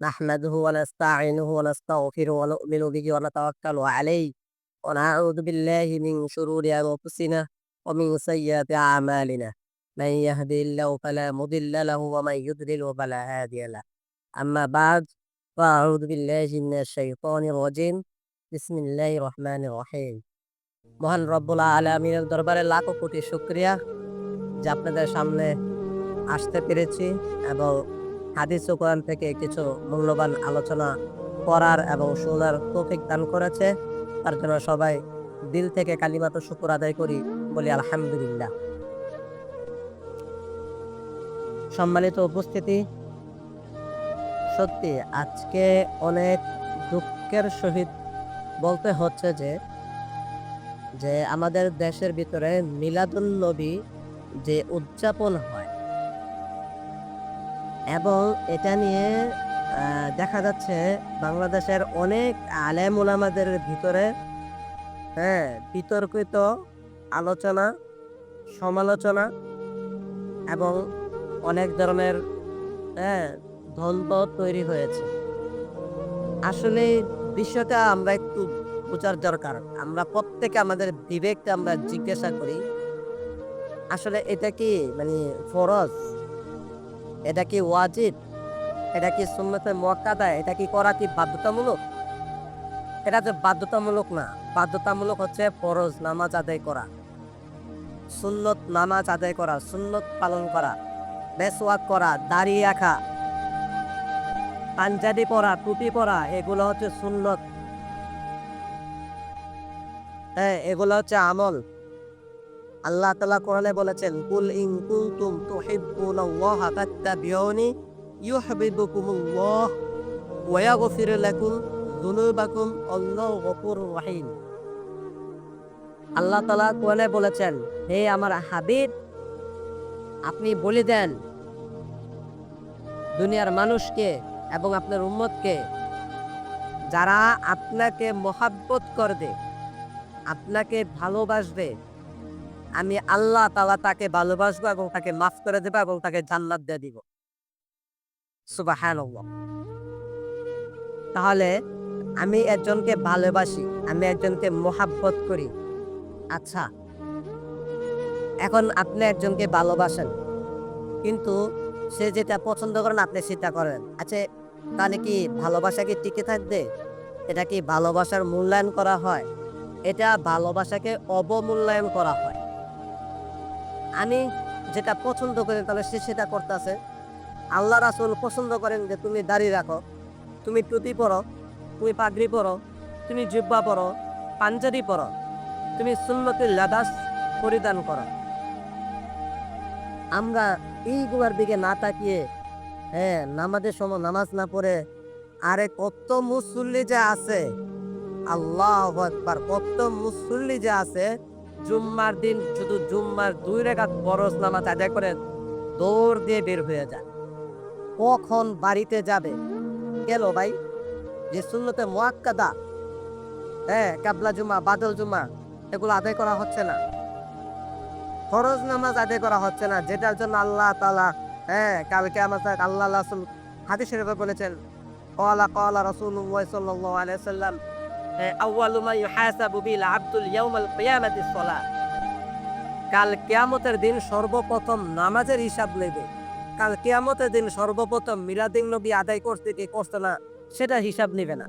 نحمده ونستعينه ونستغفره ونؤمن به ونتوكل عليه ونعوذ بالله من شرور أنفسنا ومن سيئات أعمالنا من يهدي الله فلا مضل له ومن يضلل فلا هادي له أما بعد فأعوذ بالله من الشيطان الرجيم بسم الله الرحمن الرحيم মহান রব্বুল আলমিনের দরবারে লাখো কোটি শুক্রিয়া যে আপনাদের সামনে আসতে পেরেছি এবং হাদিস ও কোরআন থেকে কিছু মূল্যবান আলোচনা করার এবং শোনার তৌফিক দান করেছে। তার জন্য সবাই দিল থেকে কালিমাত শুকুর আদায় করি বলি আলহামদুলিল্লাহ। সম্মানিত উপস্থিতি, সত্যি আজকে অনেক দুঃখের সহিত বলতে হচ্ছে যে যে আমাদের দেশের ভিতরে মিলাদুল নবী যে উদযাপন হয় এবং এটা নিয়ে দেখা যাচ্ছে বাংলাদেশের অনেক আলেম ওলামাদের ভিতরে হ্যাঁ বিতর্কিত আলোচনা, সমালোচনা এবং অনেক ধরনের হ্যাঁ দ্বন্দ্ব তৈরি হয়েছে। আসলে বিষয়টা আমরা একটু বোঝার দরকার। আমরা প্রত্যেকে আমাদের বিবেকটা আমরা জিজ্ঞাসা করি, আসলে এটা কি মানে ফরজ? এটা কি ওয়াজিব? এটা কি সুন্নতে মোয়াক্কাদা? এটা কি করা কি বাধ্যতামূলক? এটা যে বাধ্যতামূলক না, বাধ্যতামূলক হচ্ছে ফরজ নামাজ আদায় করা, সুন্নত নামাজ আদায় করা, সুন্নত পালন করা মেসওয়াক করা, দাঁড়িয়ে রাখা, পাঞ্জাবি পরা, টুপি পরা, এগুলো হচ্ছে সুন্নত। হ্যাঁ এগুলো হচ্ছে আমল। আল্লাহ তালা কোরআনে বলেছেন, কুল ইন কুনতুম তুহিব্বুনাল্লাহা ফাত্তাবিউনি ইউহিব্বুকুমুল্লাহ ওয়া ইয়াগফির লাকুম যুনুবাকুম, আল্লাহু গফুরুর রহিম। আল্লাহ তাআলা কোরআনে বলেছেন, হে আমার হাবিব, আপনি বলে দেন দুনিয়ার মানুষকে এবং আপনার উম্মতকে, যারা আপনাকে মহাব্বত করবে, আপনাকে ভালোবাসবে আমি আল্লাহ তালা তাকে ভালোবাসবো এবং তাকে মাফ করে দেবো এবং তাকে জান্নাত দিয়ে দিব। তাহলে আমি একজনকে ভালোবাসি, আমি একজনকে মোহাব্বত করি। আচ্ছা এখন আপনি একজনকে ভালোবাসেন, কিন্তু সে যেটা পছন্দ করেন আপনি সেটা করেন। আচ্ছা তাহলে কি ভালোবাসা কি টিকে থাকবে? এটা কি ভালোবাসার মূল্যায়ন করা হয়? এটা ভালোবাসাকে অবমূল্যায়ন করা হয়। আমি যেটা পছন্দ করি তাহলে সে সেটা করতেছে। আল্লাহ রাসুল পছন্দ করেন যে তুমি দাড়ি রাখো, তুমি টুপি পরো, তুমি পাগড়ি পরো, তুমি জিব্বা পরো, পাঞ্জাবি পরো, তুমি সুন্নতির লাদাস পরিধান করো। আমরা এইগুলার দিকে না তাকিয়ে হ্যাঁ নামাজের সময় নামাজ না পড়ে, আরে কত মুসল্লি যে আছে, আল্লাহ একবার কত মুসল্লি যে আছে জুম্মার দিন শুধু জুম্মার দুই রেখাত বরস নামাজ আদায় করে দৌড় দিয়ে বের হয়ে যায় কখন বাড়িতে যাবে? গেল ভাই, যে সুন্নতে মোয়াক্কাদা। হ্যাঁ কাবলা জুমা, বাদল জুমা, এগুলো আদায় করা হচ্ছে না। ফরজ নামাজ আদায় করা হচ্ছে না, যেটার জন্য আল্লাহ তালা হ্যাঁ কালকে আমার আল্লাহ রাসুল হাদিস শরীফে বলেছেন, কলা কলা আলাইহি সাল্লাম আউয়ালু মা ইউহাসাবু বিল আবদুল ইয়াউমাল কিয়ামাতিস কাল কিয়ামতের দিন সর্বপ্রথম নামাজের হিসাব নেবে। কাল কিয়ামতের দিন সর্বপ্রথম মিলাদিন নবী আদায় করতে কি করতে না, সেটা হিসাব নেবে না।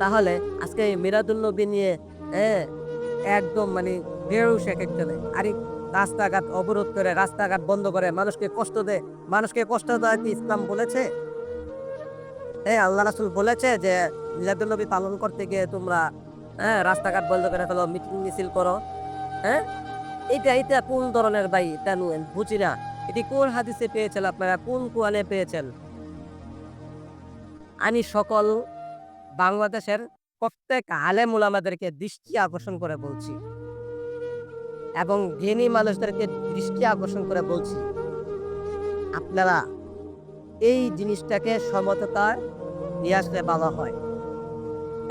তাহলে আজকে এই মিরাদুল নবী নিয়ে একদম মানে বেরুস এক একজনে। আরে রাস্তাঘাট অবরোধ করে, রাস্তাঘাট বন্ধ করে, মানুষকে কষ্ট দেয় মানুষকে কষ্ট দেওয়া কি ইসলাম বলেছে? হ্যাঁ আল্লাহ রাসুল বলেছে যে মিলাদুল নবী পালন করতে গিয়ে তোমরা হ্যাঁ রাস্তাঘাট বন্ধ করে ফেলো, মিটিং মিছিল করো হ্যাঁ? এটা এটা কোন ধরনের ভাই? নুয়েন, বুঝি না। এটি কোন হাদিসে পেয়েছেন আপনারা? কোন কোয়ানে পেয়েছেন? আমি সকল বাংলাদেশের প্রত্যেক আলেম ওলামাদেরকে দৃষ্টি আকর্ষণ করে বলছি। এবং জ্ঞানী মানুষদেরকে দৃষ্টি আকর্ষণ করে বলছি। আপনারা এই জিনিসটাকে সমততা নিয়ে আসলে ভালো হয়।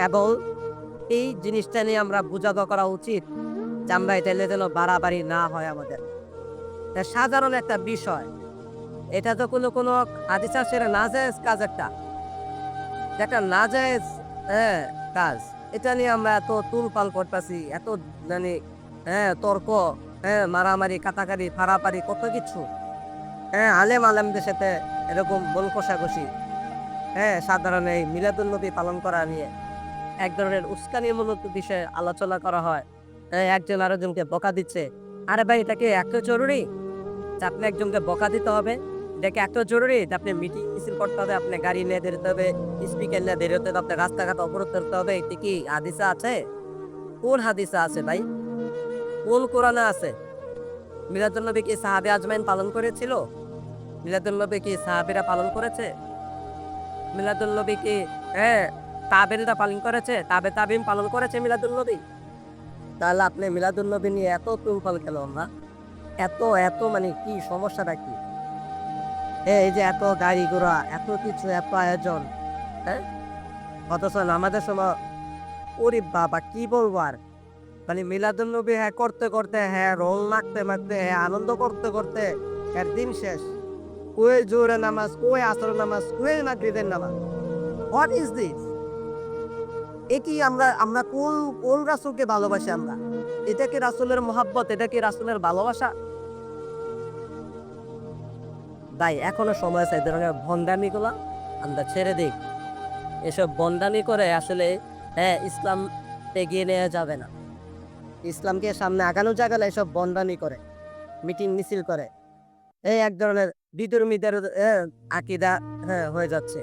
এবং এই জিনিসটা নিয়ে আমরা বোঝাগা করা উচিত যে আমরা এটা যেন বাড়াবাড়ি না হয় আমাদের। সাধারণ একটা বিষয়। এটা তো কোনো কোনো হাদিসা সেটা না যায় কাজ একটা। একটা না যায় হ্যাঁ কাজ। এটা নিয়ে আমরা এত তুলপাল করতেছি, এত মানে হ্যাঁ তর্ক হ্যাঁ মারামারি কাটাকারি ফাড়াপাড়ি কত কিছু। হ্যাঁ আলেম আলেমদের সাথে এরকম বল কষাকষি। হ্যাঁ সাধারণ এই মিলাদুল নবী পালন করা নিয়ে এক ধরনের উস্কানিমূলক বিষয়ে আলোচনা করা হয়। একজন আরেকজনকে বকা দিচ্ছে। আরে ভাই এটাকে এত জরুরি? যে আপনি একজনকে বকা দিতে হবে এটাকে এত জরুরি? যে আপনি মিটিং মিছিল করতে হবে, আপনি গাড়ি নিয়ে বেরোতে হবে স্পিকার নিয়ে বেরোতে হবে আপনার রাস্তাঘাট অবরোধ করতে হবে এটি কি হাদিসা আছে? কোন হাদিসা আছে ভাই? কোন কোরআনে আছে? মিলাদুল নবী কি সাহাবে আজমাইন পালন করেছিল? মিলাদুল নবী কি সাহাবিরা পালন করেছে? মিলাদুল নবী কি হ্যাঁ তাবেলরা পালন করেছে? তাবে তাবিম পালন করেছে মিলাদুল নবী? তাহলে আপনি মিলাদুল নবী নিয়ে এত তুলফাল খেল না এত এত মানে কি সমস্যাটা কি? এই যে এত গাড়ি ঘোড়া এত কিছু, এত আয়োজন হ্যাঁ? অথচ আমাদের সময়, ওরে বাবা, কি বলব আর? মানে মিলাদুল নবী হ্যাঁ করতে করতে হ্যাঁ রোল মাখতে মাখতে হ্যাঁ আনন্দ করতে করতে এর দিন শেষ। কুয়ে জোরে নামাজ কুয়ে আসর নামাজ কুয়ে মাগরিবের নামাজ? হোয়াট ইজ দিস এ আমরা আমরা কোন কোন রাসুলকে ভালোবাসি আমরা? এটা কি রাসুলের মোহাব্বত? এটা কি রাসুলের ভালোবাসা? তাই এখনও সময় আছে ভণ্ডামি গুলা আমরা ছেড়ে দিই। এসব বন্দানি করে আসলে হ্যাঁ ইসলাম এগিয়ে নেওয়া যাবে না। ইসলামকে সামনে আগানো না এসব বন্দামি করে, মিটিং মিছিল করে। এই এক ধরনের বিদুর্মীদের আকিদা হ্যাঁ হয়ে যাচ্ছে।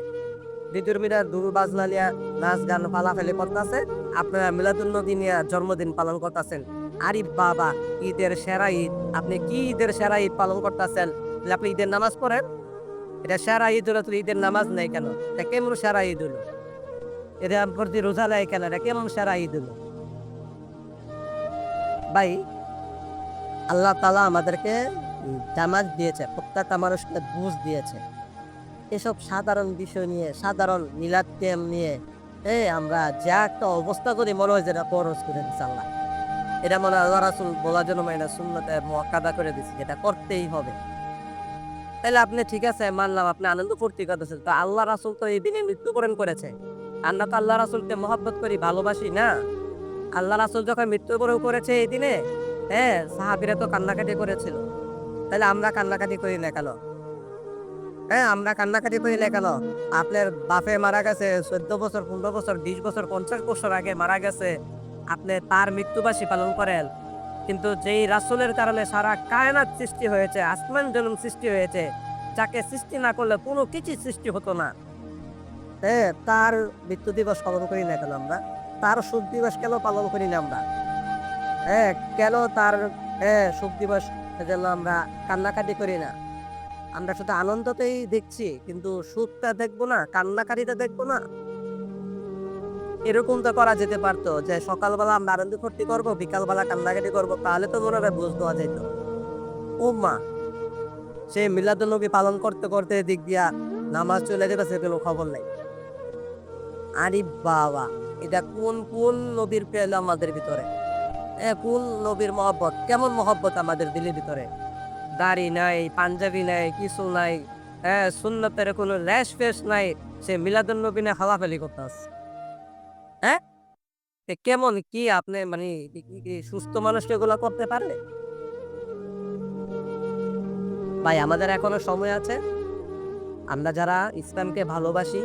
বিদুর্মীরা দুরু বাজনা নিয়ে নাচ গান পালাফেলি করতেছে। আপনারা মিলাদুল নবী নিয়ে জন্মদিন পালন করতেছেন। আরিফ বাবা, ঈদের সেরা ঈদ। আপনি কি ঈদের সেরা ঈদ পালন করতেছেন? আপনি ঈদের নামাজ পড়েন? এটা সেরা ঈদ হলো তো ঈদের নামাজ নেই কেন? এটা কেমন সেরা ঈদ হলো? এটা প্রতি রোজা নেয় কেন? এটা কেমন সেরা ঈদ হলো? ভাই, আল্লাহ তালা আমাদেরকে জামাজ দিয়েছে, প্রত্যেকটা মানুষকে বুঝ দিয়েছে। এসব সাধারণ বিষয় নিয়ে, সাধারণ মিলাদ কেম নিয়ে, এ, আমরা যা একটা অবস্থা করি মনে হয় যেটা পরশ করে দিচ্ছে আল্লাহ। এটা মনে আল্লাহ রাসুল বলার জন্য মানে শূন্যতে মকাদা করে দিচ্ছে যেটা করতেই হবে। তাহলে আপনি ঠিক আছে, মানলাম আপনি আনন্দ ফুর্তি করতেছেন, তো আল্লাহ রাসুল তো এই দিনে মৃত্যুবরণ করেছে। আমরা তো আল্লাহ রাসুলকে মহব্বত করি, ভালোবাসি না। আল্লাহ রাসুল যখন মৃত্যুবরণ করেছে এই দিনে হ্যাঁ সাহাবিরা তো কান্নাকাটি করেছিল। তাহলে আমরা কান্নাকাটি করি না কেন? হ্যাঁ আমরা কান্নাকাটি করি না কেন? আপনার বাপে মারা গেছে, চোদ্দ বছর, পনেরো বছর, বিশ বছর, পঞ্চাশ বছর আগে মারা গেছে। আপনি তার মৃত্যুবাসী পালন করেন। কিন্তু যেই রাসুলের কারণে সারা কায়নাত সৃষ্টি হয়েছে, আসমান জনম সৃষ্টি হয়েছে, যাকে সৃষ্টি না করলে কোনো কিছু সৃষ্টি হতো না। হ্যাঁ তার মৃত্যু দিবস পালন করি না কেন আমরা? তার সুখ দিবস কেন পালন করি না আমরা? হ্যাঁ কেন তার হ্যাঁ সুখ দিবস যেন আমরা কান্নাকাটি করি না? আমরা শুধু আনন্দতেই দেখছি, কিন্তু সুখটা দেখব না, কান্নাকাটিটা দেখব না? এরকম তো করা যেতে পারতো যে সকালবেলা আমরা আনন্দ ফুর্তি করব, বিকালবেলা কান্নাকাটি করব, তাহলে তো মনে হয় বুঝ দেওয়া যেত ও মা সে মিলাদুলনবী পালন করতে করতে দিক দিয়া নামাজ চলে সে কোনো খবর নেই। আরে বাবা। এটা কোন কোন নবীর পেল আমাদের ভিতরে? কোন নবীর মহব্বত? কেমন মহব্বত আমাদের দিলের ভিতরে? দাড়ি নাই, পাঞ্জাবি নাই, কিছু নাই হ্যাঁ সুন্নতের কোনো ল্যাশ ফেস নাই, সে মিলাদুল নবী না হালাফালি করতে আসছে হ্যাঁ কেমন কি আপনি মানে সুস্থ মানুষ এগুলো করতে পারে? ভাই, আমাদের এখনও সময় আছে। আমরা যারা ইসলামকে ভালোবাসি,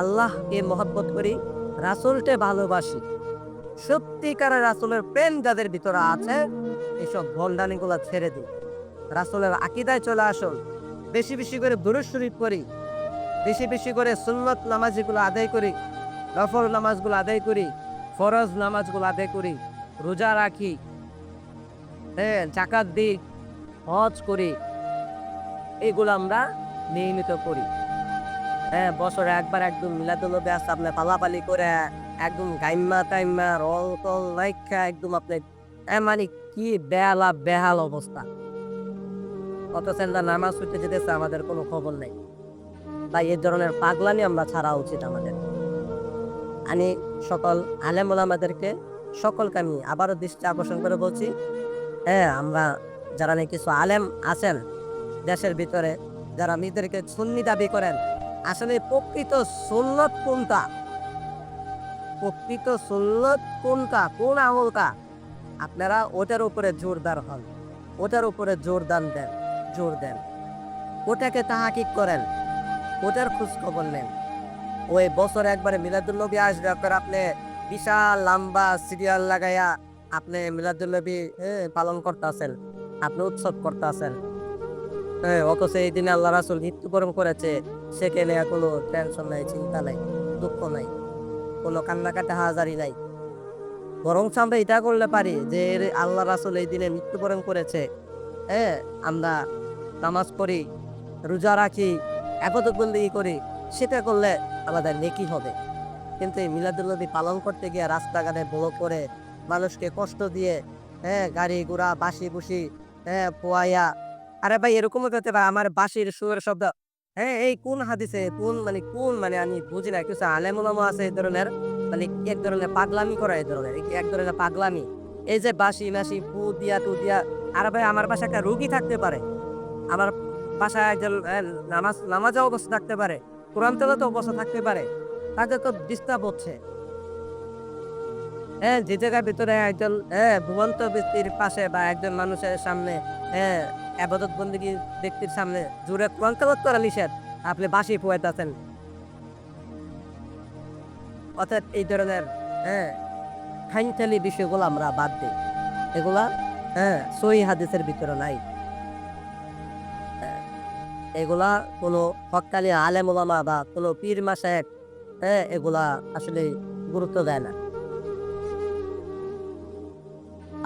আল্লাহকে মহব্বত করি রাসুলকে ভালোবাসি। সত্যিকারের রাসুলের প্রেম যাদের ভিতরে আছে, এসব ভণ্ডানিগুলো ছেড়ে দিই। রাসুলের আকিদায় চলে আসুন। বেশি বেশি করে দুরুদ শরীফ করি বেশি বেশি করে সুন্নত নামাজিগুলো আদায় করি। নফল নামাজগুলো আদায় করি। ফরজ নামাজগুলো আদায় করি। রোজা রাখি। হ্যাঁ জাকাত দিই। হজ করি। এগুলো আমরা নিয়মিত করি। হ্যাঁ বছরে একবার একদম মিলাদুল ব্যাস আপনি পালাপালি করে একদম গাইম্মা টাইম্মা রল টল নাইখা একদম আপনি মানে কি বেহালা বেহাল অবস্থা। কত সেন্দা নামাজ ছুটে যেতেছে, আমাদের কোনো খবর নেই। তাই এই ধরনের পাগলানি আমরা ছাড়া উচিত আমাদের। আমি সকল আলেম আমাদেরকে, সকলকে আমি আবারও দৃষ্টি আকর্ষণ করে বলছি হ্যাঁ আমরা যারা নাকি কিছু আলেম আছেন, দেশের ভিতরে, যারা নিজেদেরকে সুন্নি দাবি করেন আসলে প্রকৃত সুন্নত কোনটা? প্রকৃত সুন্নত কোনটা? কোন আমলটা? আপনারা ওটার উপরে জোরদার হন। ওটার উপরে জোরদান দেন জোর দেন। ওটাকে তাহাকিক করেন। ওটার খোঁজ খবর নেন। ওই বছর একবারে মিলাদুল্নবী আসবে, আপনার আপনি বিশাল লম্বা সিরিয়াল লাগাইয়া আপনি মিলাদুল্নবী পালন করতেছেন আপনি উৎসব করতেছেন হ্যাঁ অথচ এই দিনে আল্লাহ রাসুল মৃত্যুবরণ করেছে। সেখানে কোনো টেনশন নাই, চিন্তা নাই, দুঃখ নাই, কোনো কান্নাকাটা, হাজারি নাই। বরং আমরা এটা করলে পারি যে আল্লাহ রাসুল এই দিনে মৃত্যুবরণ করেছে। হ্যাঁ আমরা নামাজ পড়ি, রোজা রাখি আপাতবন্দি করি, সেটা করলে আমাদের নেকি হবে। কিন্তু এই মিলাদুল্নবী পালন করতে গিয়ে রাস্তাঘাটে বড় করে মানুষকে কষ্ট দিয়ে হ্যাঁ গাড়ি ঘোড়া বাসি বুসি হ্যাঁ পোয়াইয়া আরে ভাই এরকম করতে পারে। আমার বাসির সুরের শব্দ হ্যাঁ এই কোন হাদিসে? কোন মানে কোন? মানে আমি বুঝি না। কিছু আলেমুলামা আছে এই ধরনের মানে এক ধরনের পাগলামি করা এই ধরনের, এক ধরনের পাগলামি। এই যে বাসি মাসি পু দিয়া টু দিয়া, আরে ভাই, আমার বাসায় একটা রুগী থাকতে পারে। আমার বাসায় একজন নামাজ নামাজে অবস্থা থাকতে পারে, কোরআন তেলাতে অবস্থা থাকতে পারে। তাদের তো ডিস্টার্ব হচ্ছে। হ্যাঁ যে জায়গার ভিতরে একজন হ্যাঁ ভুবন্ত ব্যক্তির পাশে বা একজন মানুষের সামনে হ্যাঁ আবাদত বন্দী ব্যক্তির সামনে জোরে তেলাওয়াত করা নিষেধ। আপনি বাসি পোয়াইতেছেন অর্থাৎ এই ধরনের হ্যাঁ খাইনখালি বিষয়গুলো আমরা বাদ দিই। এগুলা হ্যাঁ সই হাদিসের ভিতরে নাই। এগুলা কোনো হকালি আলেম ওলামা বা কোনো পীর মাসায়েক হ্যাঁ এগুলা আসলে গুরুত্ব দেয় না।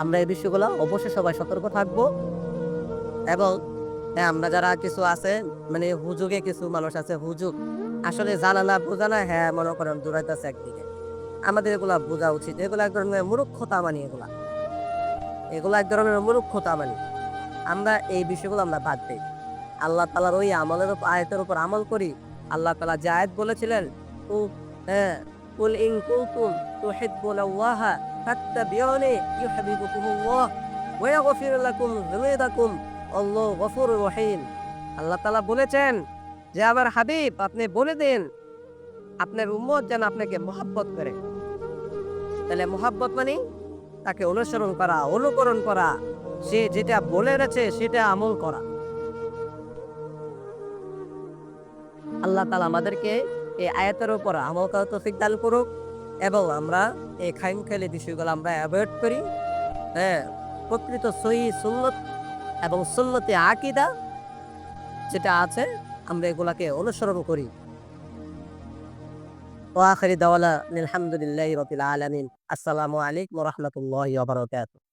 আমরা এই বিষয়গুলো অবশ্যই সবাই সতর্ক থাকব। এবং হ্যাঁ আমরা যারা কিছু আছে মানে হুজুগে কিছু মানুষ আছে, হুজুগ, আসলে জানা না বোঝা না হ্যাঁ মনে করেন দূরাইতেছে একদিকে। আমাদের এগুলা বোঝা উচিত। এগুলো এক ধরনের মূর্খতা মানি এগুলা। এগুলো এক ধরনের মূর্খতা মানি। আমরা এই বিষয়গুলো আমরা বাদ দিই। আল্লাহ তালার ওই আমলের আয়তের উপর আমল করি। আল্লাহ তালা যে আয়াত বলেছিলেন ও হ্যাঁ কুল ইন কুনতুম তুহিব্বুনাল্লাহা ফাত্তাবিউনি ইউহিব্বুকুমুল্লাহ ওয়া ইয়াগফির লাকুম যুনুবাকুম। আল্লাহু গফুরুর রহিম। আল্লাহ তাআলা বলেছেন যে, আমার হাবিব, আপনি বলে দিন, আপনার উম্মত যেন আপনাকে মোহাব্বত করে। তাহলে মোহাব্বত মানে তাকে অনুসরণ করা, অনুকরণ করা, সে যেটা বলে গেছে সেটা আমল করা। আল্লাহ তালা আমাদেরকে এই আয়াতের উপর আমল করা তৌফিক দান করুক এবং আমরা এই খাইম খেলে বিষয়গুলো আমরা অ্যাভয়েড করি। হ্যাঁ প্রকৃত সহি সুন্নত এবং সুন্নতে আকিদা যেটা আছে, আমরা এগুলাকে অনুসরণ করি। ওয়াখিরি দাওয়ালা আলহামদুলিল্লাহ রবিল আলমিন। আসসালামু আলাইকুম রহমতুল্লাহ বারাকাতুহু।